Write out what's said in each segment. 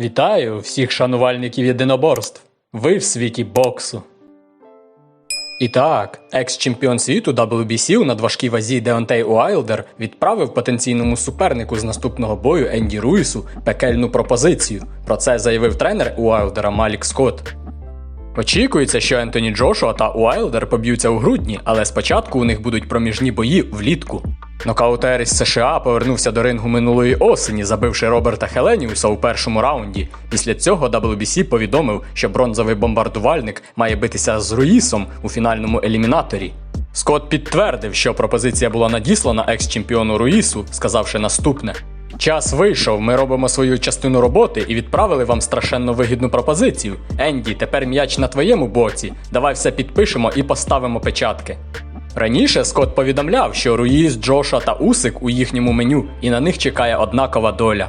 Вітаю всіх шанувальників єдиноборств. Ви в світі боксу. І так, екс-чемпіон світу WBC у надважкій вазі Деонтей Уайлдер відправив потенційному супернику з наступного бою Енді Руїсу пекельну пропозицію. Про це заявив тренер Уайлдера Малік Скотт. Очікується, що Ентоні Джошуа та Уайлдер поб'ються у грудні, але спочатку у них будуть проміжні бої влітку. Нокаутер із США повернувся до рингу минулої осені, забивши Роберта Хеленіуса у першому раунді. Після цього WBC повідомив, що бронзовий бомбардувальник має битися з Руїсом у фінальному елімінаторі. Скотт підтвердив, що пропозиція була надіслана екс-чемпіону Руїсу, сказавши наступне: Час вийшов, ми робимо свою частину роботи і відправили вам страшенно вигідну пропозицію. Енді, тепер м'яч на твоєму боці. Давай все підпишемо і поставимо печатки. Раніше Скотт повідомляв, що Руїс, Джоша та Усик у їхньому меню, і на них чекає однакова доля.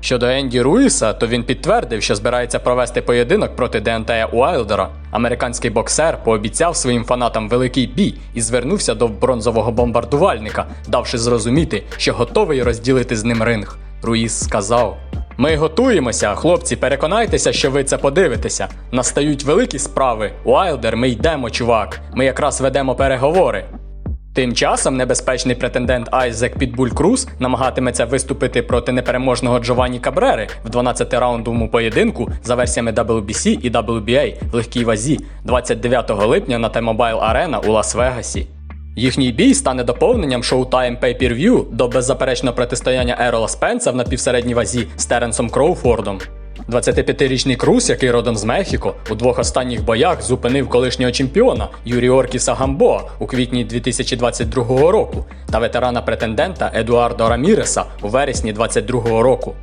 Щодо Енді Руїса, то він підтвердив, що збирається провести поєдинок проти Деонтея Уайлдера. Американський боксер пообіцяв своїм фанатам великий бій і звернувся до бронзового бомбардувальника, давши зрозуміти, що готовий розділити з ним ринг. Руїс сказав: Ми готуємося, хлопці, переконайтеся, що ви це подивитеся. Настають великі справи. Уайлдер, ми йдемо, чувак. Ми якраз ведемо переговори. Тим часом небезпечний претендент Айзек Підбуль Круз намагатиметься виступити проти непереможного Джованні Кабрери в 12-раундовому поєдинку за версіями WBC і WBA в легкій вазі 29 липня на T-Mobile Arena у Лас-Вегасі. Їхній бій стане доповненням Showtime Pay-Per-View до беззаперечного протистояння Ерола Спенса в напівсередній вазі з Теренсом Кроуфордом. 25-річний Круз, який родом з Мехіко, у двох останніх боях зупинив колишнього чемпіона Юрі Оркіса Гамбоа у квітні 2022 року та ветерана претендента Едуардо Раміреса у вересні 2022 року.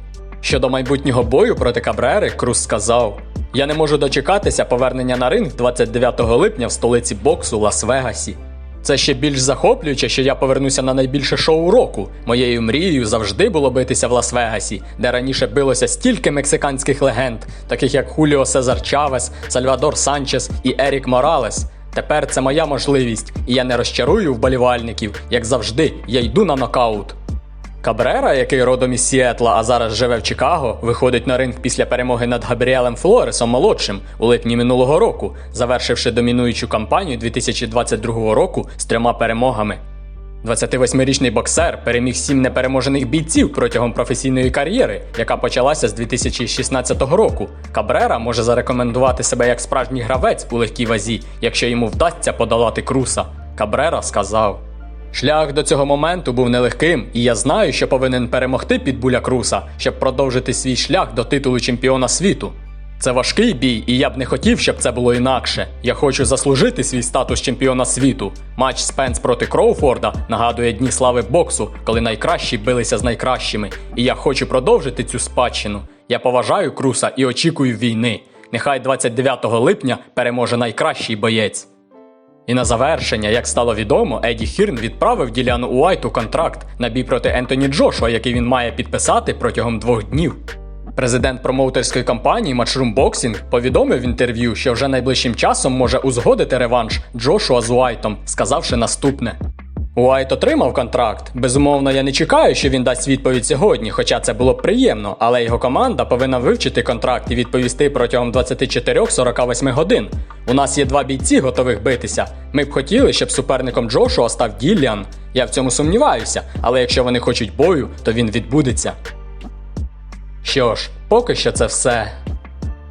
Щодо майбутнього бою проти Кабрери, Круз сказав: Я не можу дочекатися повернення на ринг 29 липня в столиці боксу Лас-Вегасі. Це ще більш захоплююче, що я повернуся на найбільше шоу року. Моєю мрією завжди було битися в Лас-Вегасі, де раніше билося стільки мексиканських легенд, таких як Хуліо Сезар Чавес, Сальвадор Санчес і Ерік Моралес. Тепер це моя можливість, і я не розчарую вболівальників. Як завжди, я йду на нокаут. Кабрера, який родом із Сіетла, а зараз живе в Чикаго, виходить на ринг після перемоги над Габріелем Флоресом молодшим у липні минулого року, завершивши домінуючу кампанію 2022 року з трьома перемогами. 28-річний боксер переміг сім непереможених бійців протягом професійної кар'єри, яка почалася з 2016 року. Кабрера може зарекомендувати себе як справжній гравець у легкій вазі, якщо йому вдасться подолати круса. Кабрера сказав. Шлях до цього моменту був нелегким, і я знаю, що повинен перемогти Підбуля Круса, щоб продовжити свій шлях до титулу чемпіона світу. Це важкий бій, і я б не хотів, щоб це було інакше. Я хочу заслужити свій статус чемпіона світу. Матч Спенс проти Кроуфорда нагадує дні слави боксу, коли найкращі билися з найкращими. І я хочу продовжити цю спадщину. Я поважаю Круса і очікую війни. Нехай 29 липня переможе найкращий боєць. І на завершення, як стало відомо, Еді Хірн відправив Діляну Уайту контракт на бій проти Ентоні Джошуа, який він має підписати протягом двох днів. Президент промоутерської компанії Matchroom Boxing повідомив в інтерв'ю, що вже найближчим часом може узгодити реванш Джошуа з Уайтом, сказавши наступне. Уайт отримав контракт. Безумовно, я не чекаю, що він дасть відповідь сьогодні, хоча це було б приємно, але його команда повинна вивчити контракт і відповісти протягом 24-48 годин. У нас є два бійці, готових битися. Ми б хотіли, щоб суперником Джошуа став Діліан. Я в цьому сумніваюся, але якщо вони хочуть бою, то він відбудеться. Що ж, поки що це все.